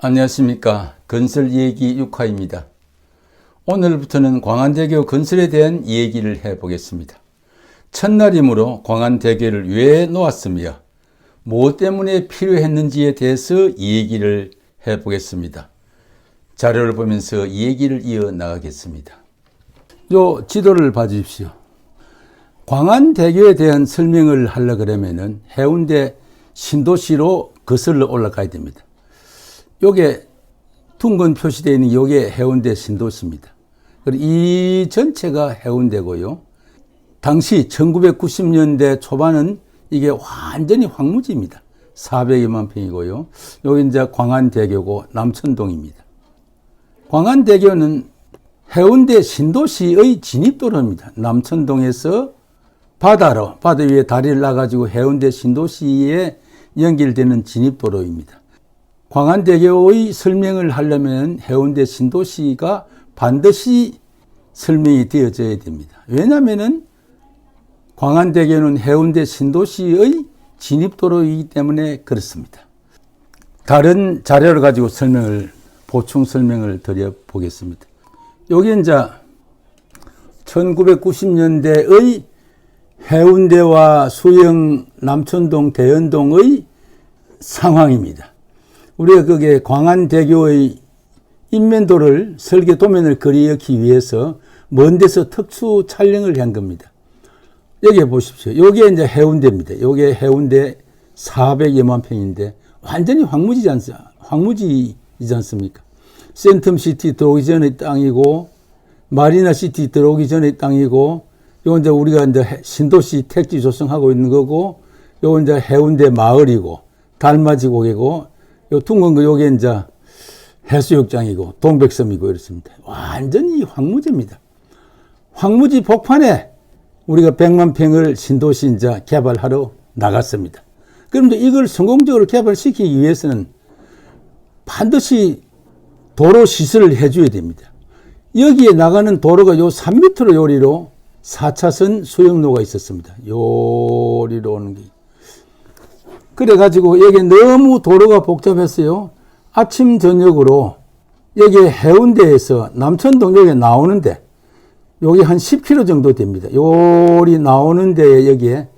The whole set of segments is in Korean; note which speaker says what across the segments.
Speaker 1: 안녕하십니까. 건설 얘기 6화입니다. 오늘부터는 광안대교 건설에 대한 얘기를 해보겠습니다. 첫날이므로 광안대교를 왜 놓았으며 뭐 때문에 필요했는지에 대해서 얘기를 해보겠습니다. 자료를 보면서 얘기를 이어 나가겠습니다. 요 지도를 봐주십시오. 광안대교에 대한 설명을 하려 그러면은 해운대 신도시로 거슬러 올라가야 됩니다. 요게 둥근 표시되어 있는 요게 해운대 신도시입니다. 이 전체가 해운대고요. 당시 1990년대 초반은 이게 완전히 황무지입니다. 400여만 평이고요. 여기 이제 광안대교고 남천동입니다. 광안대교는 해운대 신도시의 진입도로입니다. 남천동에서 바다로, 바다 위에 다리를 놔가지고 해운대 신도시에 연결되는 진입도로입니다. 광안대교의 설명을 하려면 해운대 신도시가 반드시 설명이 되어져야 됩니다. 왜냐하면 광안대교는 해운대 신도시의 진입도로이기 때문에 그렇습니다. 다른 자료를 가지고 설명을 보충 설명을 드려 보겠습니다. 여기 이제 1990년대의 해운대와 수영 남천동 대연동의 상황입니다. 우리가 그게 광안대교의 인면도를 설계 도면을 그리기 위해서 먼 데서 특수 촬영을 한 겁니다. 여기 보십시오. 여기에 이제 해운대입니다. 여기에 해운대 400여만 평인데 완전히 황무지지 않, 황무지이지 않습니까? 센텀시티 들어오기 전의 땅이고 마리나시티 들어오기 전의 땅이고 요 이제 우리가 이제 신도시 택지 조성하고 있는 거고 요 이제 해운대 마을이고 달맞이 고개고 요 둥근 거 요게 이제 해수욕장이고 동백섬이고 이렇습니다. 완전히 황무지입니다. 황무지 복판에 우리가 100만 평을 신도시 이제 개발하러 나갔습니다. 그런데 이걸 성공적으로 개발시키기 위해서는 반드시 도로 시설을 해줘야 됩니다. 여기에 나가는 도로가 요 3m 요리로 4차선 수영로가 있었습니다. 요리로 오는 게. 그래가지고 여기 너무 도로가 복잡했어요. 아침, 저녁으로 여기 해운대에서 남천동 여기 나오는데 여기 한 10km 정도 됩니다. 요리 나오는 데에 여기에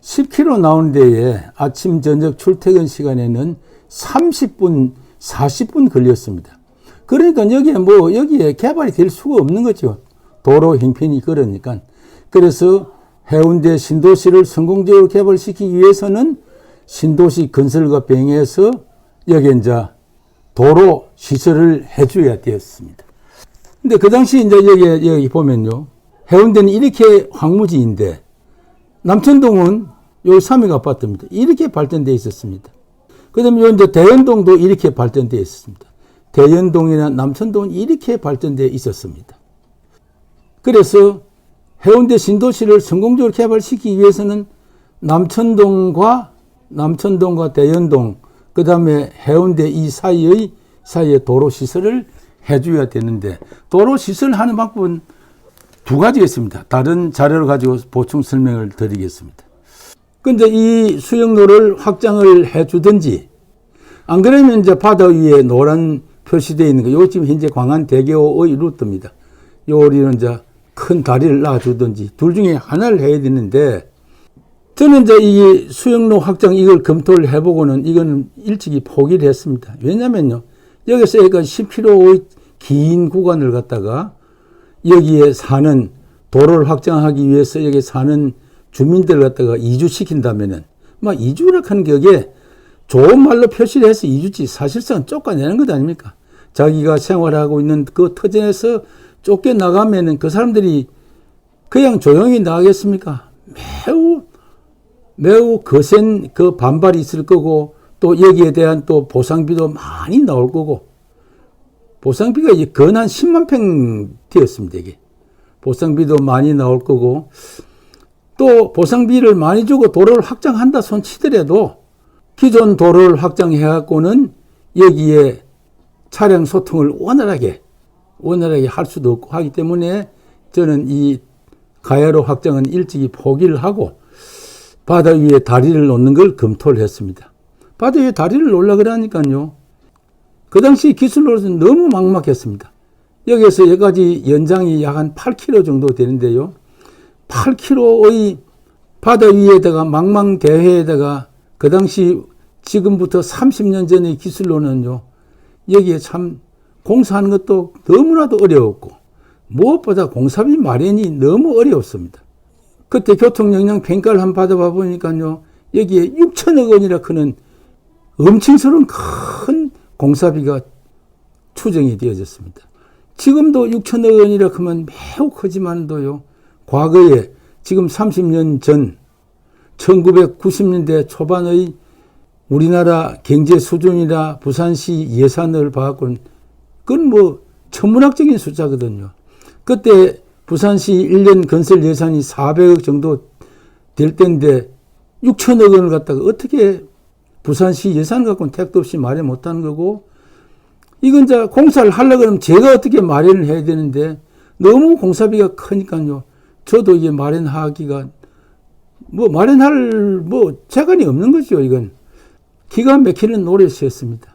Speaker 1: 10km 나오는 데에 아침, 저녁 출퇴근 시간에는 30분, 40분 걸렸습니다. 그러니까 여기에 뭐, 여기에 개발이 될 수가 없는 거죠. 도로 형편이 그러니까. 그래서 해운대 신도시를 성공적으로 개발시키기 위해서는 신도시 건설과 병행해서 여기 이제 도로 시설을 해줘야 되었습니다. 근데 그 당시 이제 여기, 여기 보면요. 해운대는 이렇게 황무지인데 남천동은 요 삼익 아파트입니다. 이렇게 발전되어 있었습니다. 그 다음에 요 이제 대연동도 이렇게 발전되어 있었습니다. 대연동이나 남천동은 이렇게 발전되어 있었습니다. 그래서 해운대 신도시를 성공적으로 개발시키기 위해서는 남천동과 남천동과 대연동 그 다음에 해운대 이 사이의 사이에 도로 시설을 해줘야 되는데 도로 시설 하는 방법은 두 가지가 있습니다. 다른 자료를 가지고 보충 설명을 드리겠습니다. 근데 이 수영로를 확장을 해주든지 안 그러면 이제 바다 위에 노란 표시되어 있는 거, 요 지금 현재 광안 대교의 루트입니다. 요리는 이제 큰 다리를 놔주든지 둘 중에 하나를 해야 되는데 저는 이제 이 수영로 확장 이걸 검토를 해보고는 이거는 일찍이 포기를 했습니다. 왜냐면요. 여기서 그러니까 10km의 긴 구간을 갖다가 여기에 사는 도로를 확장하기 위해서 여기 사는 주민들을 갖다가 이주시킨다면은 막 이주라 하는 게 좋은 말로 표시를 해서 이주지 사실상 쫓아내는 것 아닙니까? 자기가 생활하고 있는 그 터전에서 쫓겨나가면은 그 사람들이 그냥 조용히 나가겠습니까? 매우, 매우 거센 그 반발이 있을 거고 또 여기에 대한 또 보상비도 많이 나올 거고 보상비가 이제 근한 10만 평 되었습니다, 이게. 보상비도 많이 나올 거고 또 보상비를 많이 주고 도로를 확장한다 손 치더라도 기존 도로를 확장해 갖고는 여기에 차량 소통을 원활하게 원활하게 할 수도 없고 하기 때문에 저는 이 가야로 확장은 일찍이 포기를 하고 바다 위에 다리를 놓는 걸 검토를 했습니다. 바다 위에 다리를 놓으려 그러니까요. 그 당시 기술로서는 너무 막막했습니다. 여기에서 여기까지 연장이 약 한 8km 정도 되는데요. 8km의 바다 위에다가 망망대해에다가 그 당시 지금부터 30년 전의 기술로는요. 여기에 참 공사하는 것도 너무나도 어려웠고 무엇보다 공사비 마련이 너무 어려웠습니다. 그때 교통영향 평가를 한번 받아봐 보니까요. 여기에 6천억 원이라 크는 엄청스러운 큰 공사비가 추정이 되어졌습니다. 지금도 6천억 원이라 하면 매우 크지만도요. 과거에 지금 30년 전 1990년대 초반의 우리나라 경제 수준이나 부산시 예산을 봐갖고는 그건 뭐 천문학적인 숫자거든요. 그때 부산시 1년 건설 예산이 400억 정도 될 때인데 6천억 원을 갖다가 어떻게 부산시 예산 갖고는 택도 없이 마련 못하는 거고 이건 이제 공사를 하려고 그러면 제가 어떻게 마련을 해야 되는데 너무 공사비가 크니까요. 저도 이게 마련하기가 뭐 마련할 뭐 재간이 없는 거죠. 이건 기가 막히는 노릇이었습니다.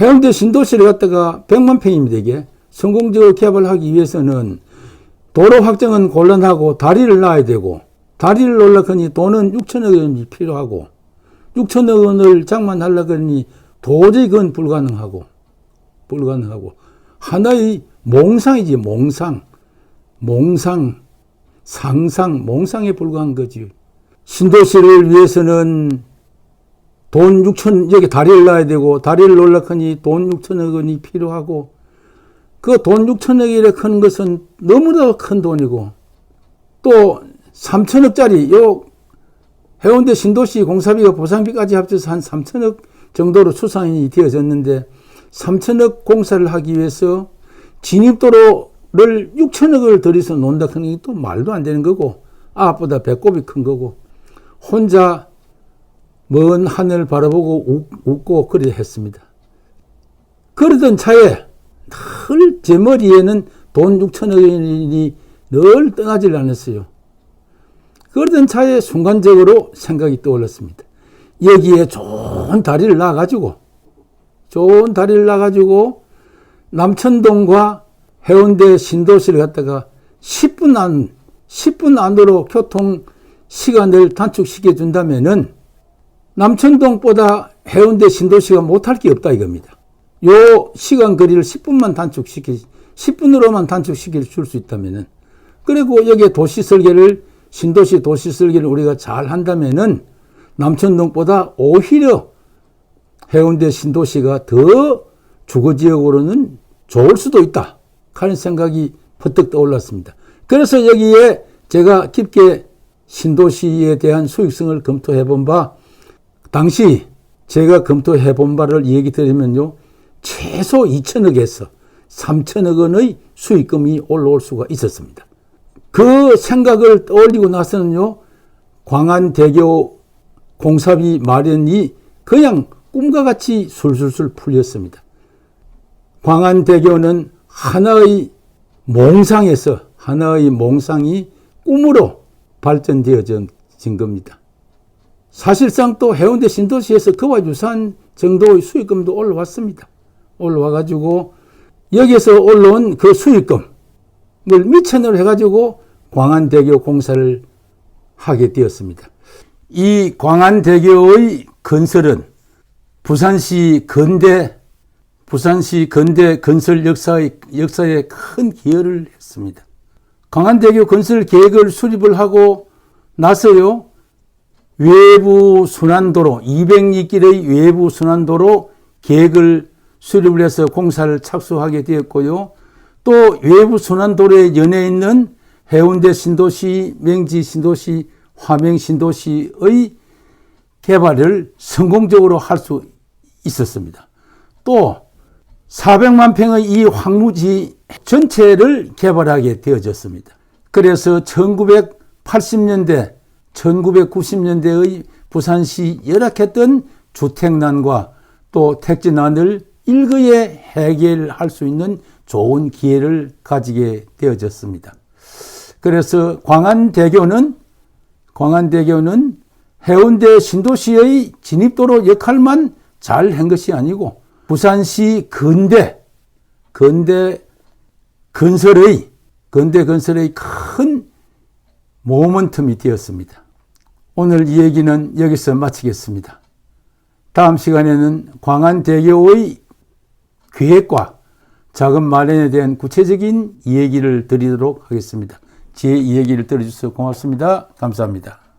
Speaker 1: 해운대 신도시를 갖다가 100만 평입니다. 이게 성공적으로 개발하기 위해서는 도로 확장은 곤란하고 다리를 놔야 되고 다리를 놓으려니 돈은 6천억 원이 필요하고 6천억 원을 장만하려고 하니 도저히 그건 불가능하고 불가능하고. 하나의 몽상이지 몽상. 몽상 상상 몽상에 불과한 거지. 신도시를 위해서는 돈 6천 여기 다리를 놔야 되고 다리를 놓으려니 돈 6천억 원이 필요하고 그 돈 6천억이라 큰 것은 너무나 큰 돈이고 또 3천억짜리 요 해운대 신도시 공사비가 보상비까지 합쳐서 한 3천억 정도로 추산이 되어졌는데 3천억 공사를 하기 위해서 진입도로를 6천억을 들여서 논다 하는 게 또 말도 안 되는 거고 아보다 배꼽이 큰 거고 혼자 먼 하늘 바라보고 웃, 고 그리 했습니다. 그러던 차에 늘 제 머리에는 돈 6천억 원이 늘 떠나질 않았어요. 그러던 차에 순간적으로 생각이 떠올랐습니다. 여기에 좋은 다리를 놔가지고, 좋은 다리를 놔가지고, 남천동과 해운대 신도시를 갖다가 10분 안, 10분 안으로 교통 시간을 단축시켜 준다면은 남천동보다 해운대 신도시가 못할 게 없다 이겁니다. 요 시간 거리를 10분만 단축시키, 10분으로만 단축시켜 줄수 있다면은 그리고 여기에 도시 설계를 신도시 도시 설계를 우리가 잘 한다면은 남천동보다 오히려 해운대 신도시가 더 주거 지역으로는 좋을 수도 있다. 하는 생각이 퍼뜩 떠올랐습니다. 그래서 여기에 제가 깊게 신도시에 대한 수익성을 검토해 본 바, 당시 제가 검토해 본 바를 얘기 드리면요. 최소 2천억에서 3천억 원의 수익금이 올라올 수가 있었습니다. 그 생각을 떠올리고 나서는요, 광안대교 공사비 마련이 그냥 꿈과 같이 술술술 풀렸습니다. 광안대교는 하나의 몽상에서 하나의 몽상이 꿈으로 발전되어진 겁니다. 사실상 또 해운대 신도시에서 그와 유사한 정도의 수익금도 올라왔습니다. 올라와가지고 여기서 올라온 그 수익금을 미천으로 해가지고 광안대교 공사를 하게 되었습니다. 이 광안대교의 건설은 부산시 근대 부산시 근대 건설 역사의 역사에 큰 기여를 했습니다. 광안대교 건설 계획을 수립을 하고 나서요 외부 순환도로 200리길의 외부 순환도로 계획을 수립을 해서 공사를 착수하게 되었고요. 또 외부 순환도로에 연해 있는 해운대 신도시, 맹지 신도시, 화명 신도시의 개발을 성공적으로 할 수 있었습니다. 또 400만 평의 이 황무지 전체를 개발하게 되어졌습니다. 그래서 1980년대, 1990년대의 부산시 열악했던 주택난과 또 택지난을 일거에 해결할 수 있는 좋은 기회를 가지게 되어졌습니다. 그래서 광안대교는 광안대교는 해운대 신도시의 진입도로 역할만 잘 한 것이 아니고 부산시 근대, 근대 건설의, 근대 건설의 큰 모멘텀이 되었습니다. 오늘 이 얘기는 여기서 마치겠습니다. 다음 시간에는 광안대교의 계획과 자금 마련에 대한 구체적인 이야기를 드리도록 하겠습니다. 제 이야기를 들어주셔서 고맙습니다. 감사합니다.